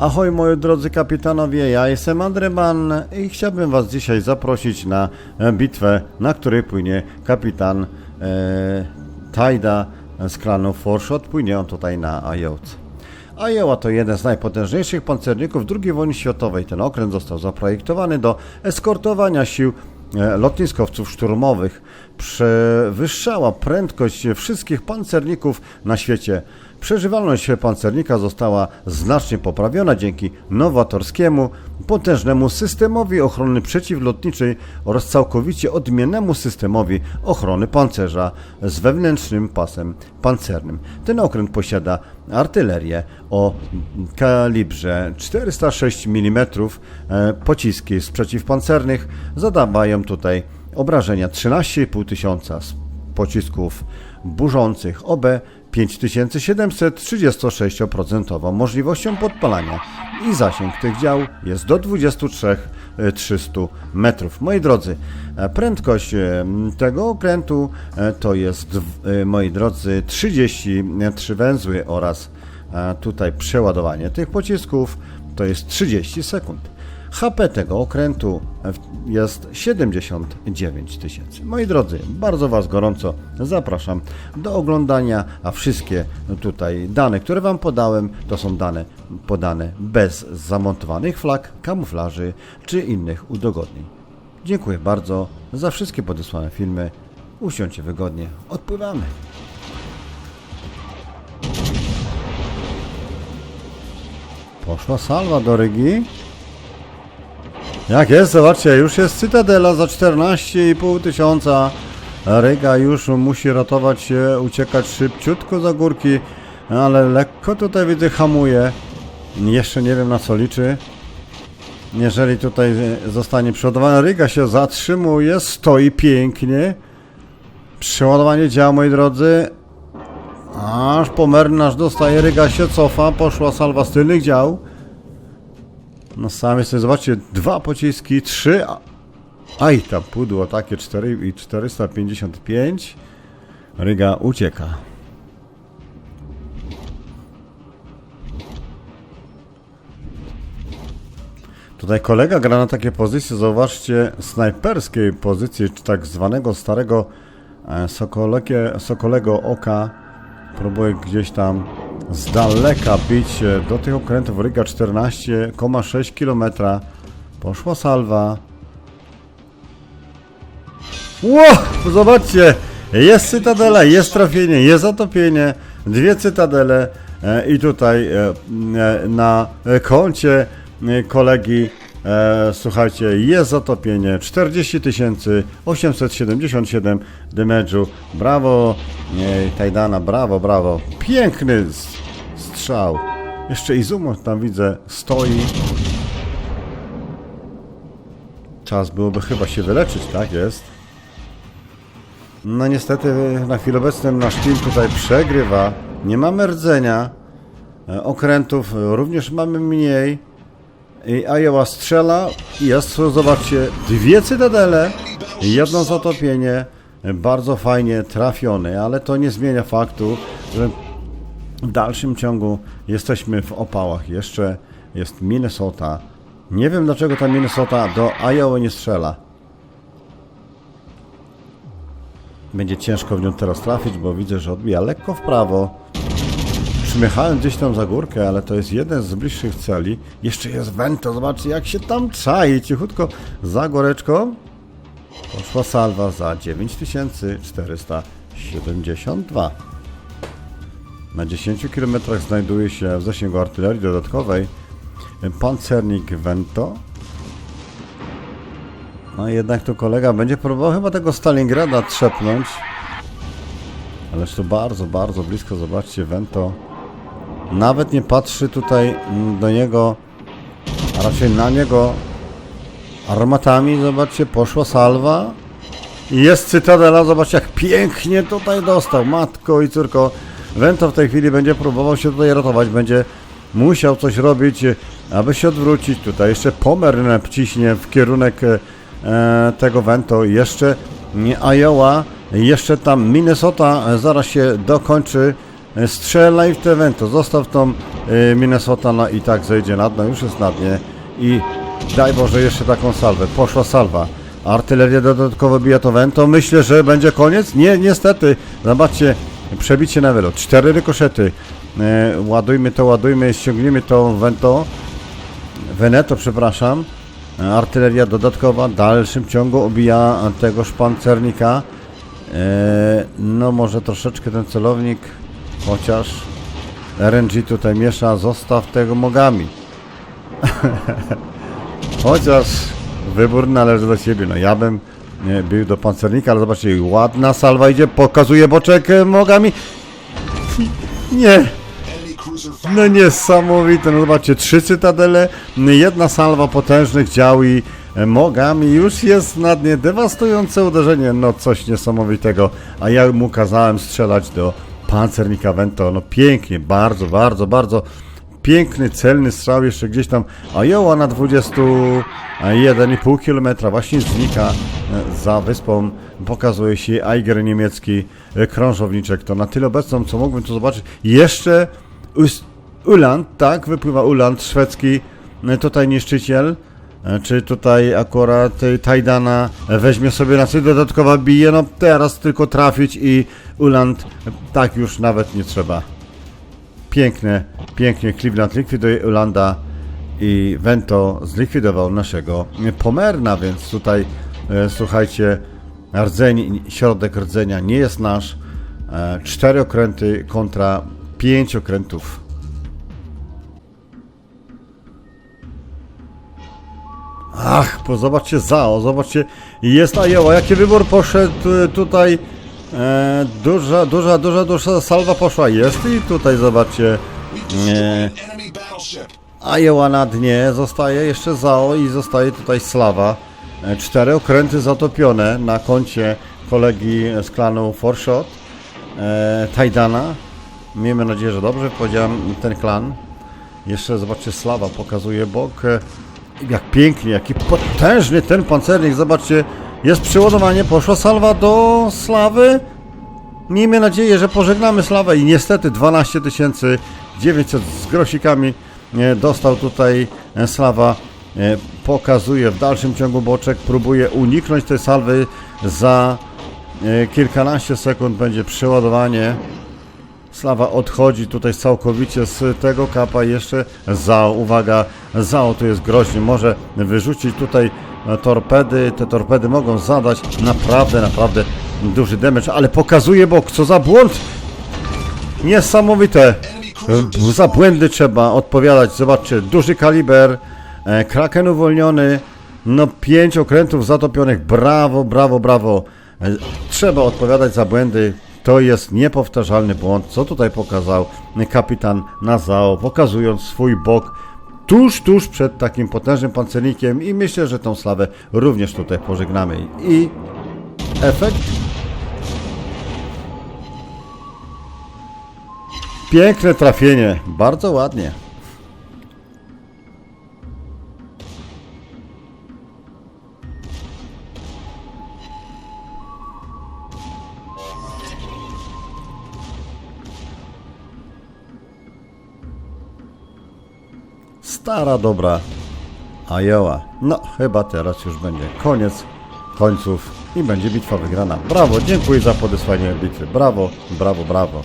Ahoj moi drodzy kapitanowie, ja jestem Andreman i chciałbym was dzisiaj zaprosić na e, bitwę, na której płynie kapitan e, Tajda z klanu Forshot. Płynie on tutaj na Ajowce. Iowa to jeden z najpotężniejszych pancerników II wojny światowej. Ten okręt został zaprojektowany do eskortowania sił e, lotniskowców szturmowych. Przewyższała prędkość wszystkich pancerników na świecie. Przeżywalność pancernika została znacznie poprawiona dzięki nowatorskiemu, potężnemu systemowi ochrony przeciwlotniczej oraz całkowicie odmiennemu systemowi ochrony pancerza z wewnętrznym pasem pancernym. Ten okręt posiada artylerię o kalibrze 406 mm. Pociski z przeciwpancernych zadawają tutaj obrażenia 13,5 tysiąca z pocisków burzących OB 5736% możliwością podpalania i zasięg tych dział jest do 23-300 metrów. Moi drodzy, e, prędkość e, tego okrętu e, to jest, moi drodzy, 33 węzły oraz tutaj przeładowanie tych pocisków to jest 30 sekund. HP tego okrętu jest 79 tysięcy. Moi drodzy, bardzo Was gorąco zapraszam do oglądania, a wszystkie tutaj dane, które Wam podałem, to są dane podane bez zamontowanych flag, kamuflaży czy innych udogodnień. Dziękuję bardzo za wszystkie podesłane filmy. Usiądźcie wygodnie, odpływamy. Poszła salwa do Rygi. Jak jest, zobaczcie, już jest Cytadela za 14,5 tysiąca. Ryga już musi ratować się, uciekać szybciutko za górki, ale lekko tutaj widzę hamuje. Jeszcze nie wiem na co liczy. Jeżeli tutaj zostanie przeładowana, Ryga się zatrzymuje, stoi pięknie. Przeładowanie działa, moi drodzy. Aż pomernaż dostaje, Ryga się cofa, poszła salwa z tylnych dział. No sami sobie zobaczcie, dwa pociski, trzy. a- Aj, tam pudło takie 4 i 455. Ryga ucieka. Tutaj kolega gra na takie pozycje, zobaczcie, snajperskiej pozycji, czy tak zwanego starego e, sokolego oka. Próbuje gdzieś tam z daleka bić e, do tych okrętów Ryga 14,6 km. Poszła salwa. Ło! Zobaczcie! Jest cytadela, jest trafienie, jest zatopienie. Dwie cytadele e, i tutaj e, na koncie kolegi słuchajcie, jest zatopienie 40 877 damage'u. Brawo Tajdana, brawo, brawo. Piękny strzał. Jeszcze Izumo tam widzę stoi. Czas byłoby chyba się wyleczyć, tak jest? No niestety na chwilę obecną nasz team tutaj przegrywa. Nie mamy rdzenia. E, Okrętów również mamy mniej. I Iowa strzela. i Jest, zobaczcie, dwie cytadele. Jedno zatopienie. E, Bardzo fajnie trafione, ale to nie zmienia faktu, że w dalszym ciągu jesteśmy w opałach. Jeszcze jest Minnesota. Nie wiem dlaczego ta Minnesota do Iowa nie strzela. Będzie ciężko w nią teraz trafić, bo widzę, że odbija lekko w prawo. Przymychałem gdzieś tam za górkę, ale to jest jeden z bliższych celi. Jeszcze jest Vento, zobaczcie jak się tam czai. Cichutko za góreczką. Poszła salwa za 9472. Na 10 km znajduje się w zasięgu artylerii dodatkowej pancernik Vento. No jednak to kolega będzie próbował chyba tego Stalingrada trzepnąć. Ależ to bardzo, bardzo blisko, zobaczcie, Vento nawet nie patrzy tutaj do niego, a raczej na niego armatami, zobaczcie, poszła salwa. Jest cytadela, zobaczcie jak pięknie tutaj dostał, matko i córko. Vento w tej chwili będzie próbował się tutaj ratować, będzie musiał coś robić, aby się odwrócić. Tutaj jeszcze Pomer ciśnie w kierunek e, tego Vento. Jeszcze Iowa, jeszcze tam Minnesota e, zaraz się dokończy E, Strzelaj w te Vento, zostaw tą e, Minnesota no i tak zejdzie na dno, już jest na dnie i daj Boże jeszcze taką salwę, poszła salwa. Artyleria dodatkowo bija to Vento, myślę, że będzie koniec? Nie, niestety, zobaczcie, przebicie wylot, cztery rykoszety, e, ładujmy to, ładujmy, ściągnijmy to Vento, Veneto, przepraszam. Artyleria dodatkowa w dalszym ciągu obija tegoż pancernika. E, No może troszeczkę ten celownik, chociaż RNG tutaj miesza, zostaw tego mogami. chociaż wybór należy do ciebie. No ja bym nie, był do pancernika, ale zobaczcie, ładna salwa idzie, pokazuje boczek e, mogami. Nie, no niesamowite, no zobaczcie, trzy cytadele, jedna salwa potężnych dział i e, mogami już jest na dnie. Dewastujące uderzenie, no coś niesamowitego, a ja mu kazałem strzelać do pancernika Vento, no pięknie, bardzo, bardzo, bardzo piękny, celny strzał jeszcze gdzieś tam, a Joła na 21,5 km właśnie znika e, za wyspą, pokazuje się Eiger niemiecki e, krążowniczek, to na tyle obecną, co mógłbym tu zobaczyć, jeszcze Uland, tak, wypływa Uland szwedzki, e, tutaj niszczyciel, czy tutaj akurat Tajdana weźmie sobie na sobie dodatkowa bije, no teraz tylko trafić i Uland, tak już nawet nie trzeba. Piękne, pięknie Cleveland likwiduje Ulanda i Vento zlikwidował naszego Pomerna, więc tutaj e, słuchajcie, rdzeń, środek rdzenia nie jest nasz. E, cztery okręty kontra pięć okrętów. Ach, bo zobaczcie Zao, zobaczcie, jest Iowa, jaki wybór poszedł e, tutaj, e, duża, duża, duża, duża salwa poszła, jest i tutaj zobaczcie, e. Iowa na dnie, zostaje jeszcze Zao i zostaje tutaj Slawa. E, Cztery okręty zatopione na koncie kolegi z klanu Forshot, e, Tajdana. Miejmy nadzieję, że dobrze powiedziałem ten klan. Jeszcze zobaczcie, Slawa pokazuje bok. E, Jak pięknie, jaki potężny ten pancernik. Zobaczcie, jest przeładowanie, poszła salwa do Slawy. Miejmy nadzieję, że pożegnamy Slawę i niestety 12 900 z grosikami e, dostał tutaj e, Slawa. E, Pokazuje w dalszym ciągu boczek, próbuje uniknąć tej salwy. Za kilkanaście sekund będzie przeładowanie. Slawa odchodzi tutaj całkowicie z tego kapa jeszcze Zao, uwaga, Zao tu jest groźny, może wyrzucić tutaj torpedy, te torpedy mogą zadać naprawdę, naprawdę duży damage, ale pokazuje bok, co za błąd! Niesamowite! E, Za błędy trzeba odpowiadać, zobaczcie, duży kaliber, e, Kraken uwolniony, no pięć okrętów zatopionych, brawo, brawo, brawo. E, Trzeba odpowiadać za błędy, to jest niepowtarzalny błąd, co tutaj pokazał kapitan Nazao, pokazując swój bok tuż, tuż przed takim potężnym pancernikiem i myślę, że tą slawę również tutaj pożegnamy. I efekt? Piękne trafienie, bardzo ładnie. Stara, dobra Iowa. No, chyba teraz już będzie koniec końców i będzie bitwa wygrana. Brawo, dziękuję za podesłanie bitwy. Brawo, brawo, brawo.